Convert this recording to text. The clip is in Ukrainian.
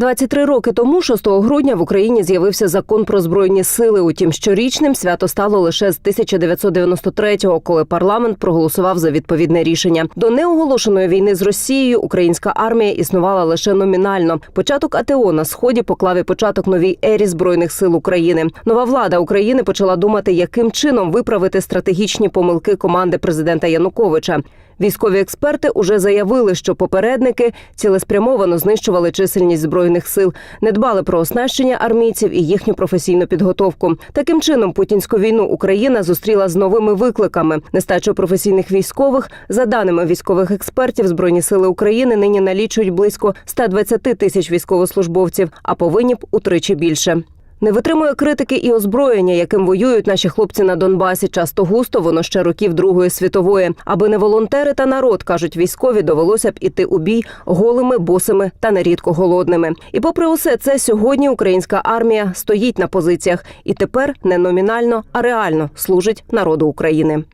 23 роки тому, 6 грудня, в Україні з'явився закон про збройні сили. Утім, щорічним свято стало лише з 1993-го, коли парламент проголосував за відповідне рішення. До неоголошеної війни з Росією українська армія існувала лише номінально. Початок АТО на сході поклав і початок новій ері збройних сил України. Нова влада України почала думати, яким чином виправити стратегічні помилки команди президента Януковича. Військові експерти уже заявили, що попередники цілеспрямовано знищували чисельність збройних сил, не дбали про оснащення армійців і їхню професійну підготовку. Таким чином, путінську війну Україна зустріла з новими викликами. Нестачу професійних військових, за даними військових експертів, збройні сили України нині налічують близько 120 тисяч військовослужбовців, а повинні б утричі більше. Не витримує критики і озброєння, яким воюють наші хлопці на Донбасі. Часто густо воно ще років Другої світової. Аби не волонтери та народ кажуть військові, довелося б іти у бій голими, босими та нерідко голодними. І попри усе це, сьогодні українська армія стоїть на позиціях і тепер не номінально, а реально служить народу України.